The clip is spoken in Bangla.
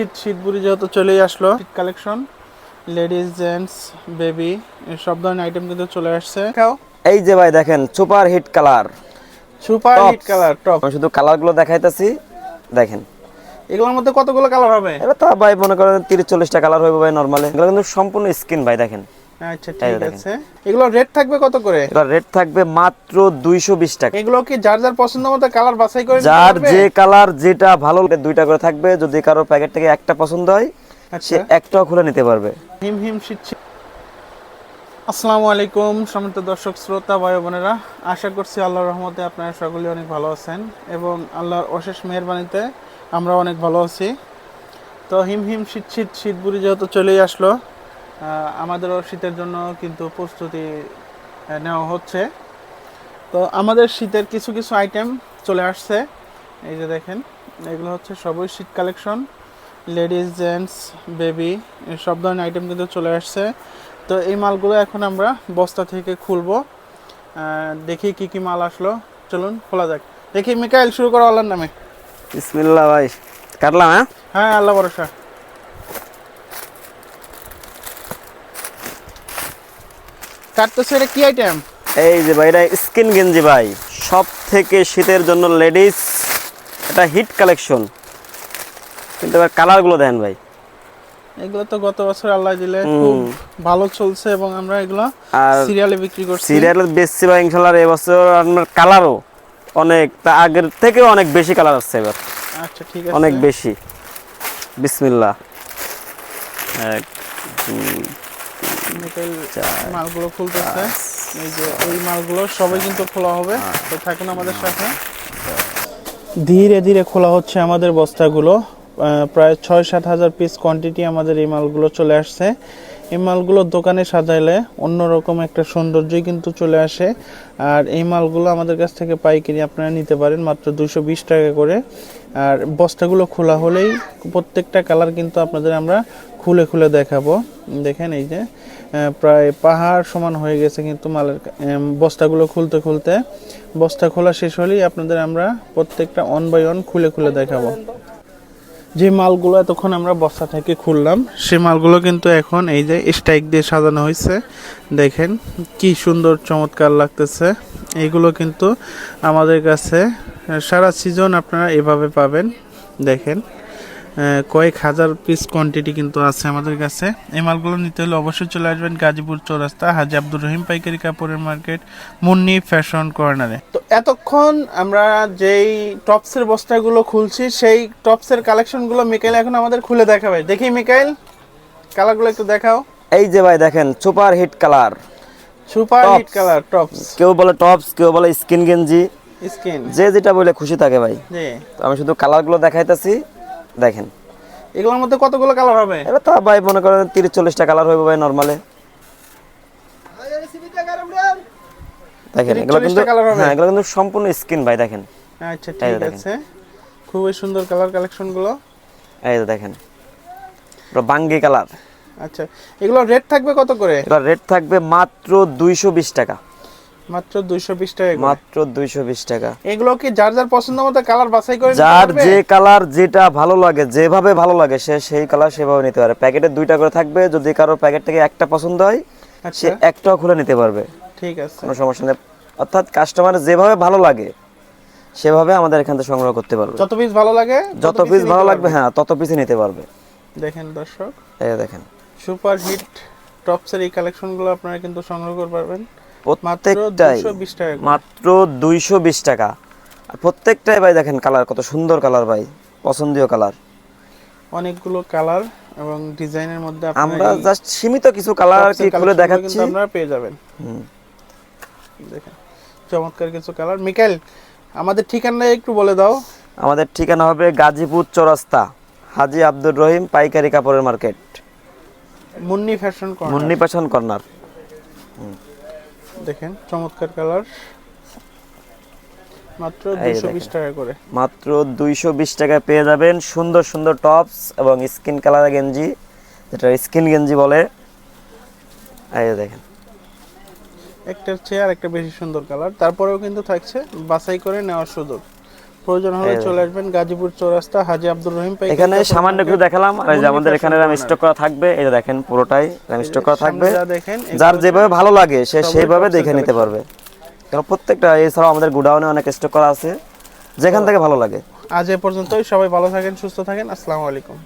শীত শীতপুরি যেহেতু চলেই আসলো। শীত কালেকশন লেডিস জেন্টস বেবি সব ধরনের আইটেম কিন্তু চলে আসছে। এই যে ভাই দেখেন super hit colour. Super hit colour top আমি শুধু কালারগুলো দেখাইতাছি দেখেন। এগুলোর মধ্যে কতগুলো কালার হবে? এবার তো ভাই মনে করেন তিরিশ চল্লিশটা কালার হবে ভাই নর্মালি এগুলো কিন্তু সম্পূর্ণ স্কিন ভাই দেখেন। আচ্ছা ঠিক। আছে। এগুলো রেট থাকবে কত করে? এগুলো রেট থাকবে মাত্র দুইশো বিশ টাকা। এগুলো কি যার যার পছন্দ মতো কালার বাছাই করে যার যে কালার যেটা ভালো দুইটা করে থাকবে। যদি কারও প্যাকেট থেকে একটা পছন্দ হয় সে আচ্ছা একটাও খুলে নিতে পারবে। হিম হিম শীত। আসসালামু আলাইকুম সমস্ত দর্শক শ্রোতা ভাই বোনেরা। আশা করছি আল্লাহর রহমতে আপনারা সকলে অনেক ভালো আছেন এবং আল্লাহর অশেষ মেহরবানিতে আমরা অনেক ভালো আছি। তো হিম হিম শীত শীত বুড়ি যেহেতু চলেই আসলো আমাদেরও শীতের জন্য কিন্তু প্রস্তুতি নেওয়া হচ্ছে। তো আমাদের শীতের কিছু কিছু আইটেম চলে আসছে। এই যে দেখেন এগুলো হচ্ছে সবই শীত কালেকশন লেডিস জেন্টস বেবি সব ধরনের আইটেম কিন্তু চলে আসছে। তো এই মালগুলো এখন আমরা বস্তা থেকে খুলবো। দেখি কি কি মাল আসলো। চলুন খোলা যাক। দেখি মিকাইল শুরু করো আল্লাহর নামে। বিসমিল্লাহ ভাই। কাটলাম হ্যাঁ? হ্যাঁ আল্লাহ ভরসা। কাটতেছে এটা কি আইটেম এই যে ভাই এটা স্কিন গেঞ্জি ভাই। সব থেকে শীতের জন্য লেডিস এটা হিট কালেকশন কিন্তু এবার কালারগুলো দেন ভাই। এগুলো তো গত বছর আল্লাহ দিলে খুব ভালো চলছে এবং আমরা এগুলো সিরিয়ালে বিক্রি করছি। সিরিয়ালের বেশি ভাই ইনশাল্লাহ এবছর আপনার কালারও অনেক তা আগের থেকেও অনেক বেশি কালার আসছে এবার। আচ্ছা ঠিক আছে। অনেক বেশি। বিসমিল্লাহ। এক দুই মালগুলো খুলতেছে। এই যে এই মালগুলো সবাই কিন্তু খোলা হবে। তো থাকুন আমাদের সাথে। ধীরে ধীরে খোলা হচ্ছে আমাদের বস্তাগুলো। প্রায় ছয় সাত হাজার পিস কোয়ান্টিটি আমাদের এই মালগুলো চলে আসছে। এই মালগুলো দোকানে সাজাইলে অন্যরকম একটা সৌন্দর্যই কিন্তু চলে আসে। আর এই মালগুলো আমাদের কাছ থেকে পাইকারি আপনারা নিতে পারেন মাত্র দুশো বিশ টাকা করে। আর বস্তাগুলো খোলা হলেই প্রত্যেকটা কালার কিন্তু আপনাদের আমরা খুলে খুলে দেখাবো। দেখেন এই যে প্রায় পাহাড় সমান হয়ে গেছে কিন্তু মালের বস্তাগুলো খুলতে খুলতে বস্তা খোলা শেষ হলেই আপনাদের আমরা প্রত্যেকটা অন বাই অন খুলে খুলে দেখাবো। যে মালগুলো এতক্ষণ আমরা বস্তা থেকে খুললাম, সে মালগুলো কিন্তু এখন এই যে স্টাইক দিয়ে সাজানো হয়েছে, দেখেন কি সুন্দর চমৎকার লাগতেছে। এইগুলো কিন্তু আমাদের কাছে, সারা সিজন আপনারা এভাবে পাবেন, দেখেন। কয়েক হাজার পিস কোয়ান্টিটি কিন্তু আছে আমাদের কাছে। এই মালগুলো নিতে হলে অবশ্যই চলে আসবেন গাজীপুর চৌরাস্তা হাজি আব্দুর রহিম পাইকারি কাপড়ের মার্কেট মুন্নি ফ্যাশন কর্নারে তো এতক্ষণ আমরা যেই টপসের বস্তাগুলো খুলছি সেই টপসের কালেকশনগুলো মিকাইল এখন আমাদের খুলে দেখাবে। দেখি মিকাইল কালারগুলো একটু দেখাও। এই যে ভাই দেখেন super hit colour super hit colour tops কেউ বলে টপস কেউ বলে স্কিন গেঞ্জি। স্কিন যে যেটা বলে খুশি থাকে ভাই। জি। তো আমি শুধু কালারগুলো দেখাইতেছি। দেখেন। এগুলোর মধ্যে কতগুলো কালার হবে? এবার তো ভাই মনে করেন তিরিশ চল্লিশটা কালার হইবে ভাই নর্মালি দেখেন 30 এগুলো কিন্তু 40টা হবে? হ্যাঁ এগুলো কিন্তু সম্পূর্ণ স্কিন ভাই দেখেন। আচ্ছা ঠিক আছে। খুবই সুন্দর কালার কালেকশনগুলো এই যে দেখেন। পুরো বাঙ্গি কালার আচ্ছা এগুলো রেট থাকবে কত করে? এগুলো রেট থাকবে মাত্র দুইশো বিশ টাকা। মাত্র দুইশো বিশ টাকা মাত্র দুইশো বিশ টাকা। এগুলো কি যার যার পছন্দ মতো কালার বাছাই করে যার যে কালার যেটা ভালো লাগে যেভাবে ভালো লাগে সে সেই কালার সেভাবে নিতে পারে। প্যাকেটে দুইটা করে থাকবে যদি কারও প্যাকেট থেকে একটা পছন্দ হয় সে আচ্ছা একটাও খুলে নিতে পারবে। ঠিক আছে। কোনো সমস্যা নেই। অর্থাৎ কাস্টমার যেভাবে ভালো লাগে সেভাবে আমাদের এখান থেকে সংগ্রহ করতে পারবে। যত পিস ভালো লাগে যত পিস ভালো লাগবে হ্যাঁ তত পিসই নিতে পারবে। দেখেন দর্শক এই দেখেন। সুপার হিট টপসের এই কালেকশনগুলো আপনারা কিন্তু সংগ্রহ করতে পারবেন। প্রত্যেকটাই। মাত্র দুইশো বিশ টাকা আর প্রত্যেকটাই ভাই দেখেন কালার কত সুন্দর কালার ভাই পছন্দীয় কালার। অনেকগুলো কালার এবং ডিজাইনের মধ্যে আমরা জাস্ট সীমিত কিছু কালার কি খুলে দেখাচ্ছি। আপনারা পেয়ে যাবেন। হুম। দেখেন চমৎকার কিছু কালার। মিকাইল আমাদের ঠিকানা একটু বলে দাও। আমাদের ঠিকানা হবে গাজীপুর চৌরাস্তা হাজি আব্দুর রহিম পাইকারি কাপড়ের মার্কেট। মুন্নি ফ্যাশন মুন্নি পেছন কর্নার। দেখেন চমৎকার কালার। মাত্র এই দুশো বিশ দেখেন। টাকা করে। মাত্র দুইশো বিশ টাকায় পেয়ে যাবেন সুন্দর সুন্দর টপস এবং স্কিন কালার গেঞ্জি যেটা স্কিন গেঞ্জি বলে। এই দেখেন। একটার চেয়ে আর একটা বেশি সুন্দর কালার। তারপরেও কিন্তু থাকছে বাছাই করে নেওয়ার সুযোগ। প্রয়োজন হলে চলে আসবেন গাজীপুর চৌরাস্তা হাজি আব্দুর রহিম পাই এখানে সামান্য একটু দেখালাম। আর এই যে আমাদের এখানে রাম স্টক করা থাকবে এই যে দেখেন পুরোটাই রাম স্টক করা থাকবে। যার যেভাবে ভালো লাগে সে সেইভাবে দেখে নিতে পারবে। কারণ প্রত্যেকটা এছাড়াও আমাদের গোডাউনে অনেক স্টক করা আছে যেখান থেকে ভালো লাগে। আজ এ পর্যন্তই সবাই ভালো থাকেন সুস্থ থাকেন আসসালামু আলাইকুম।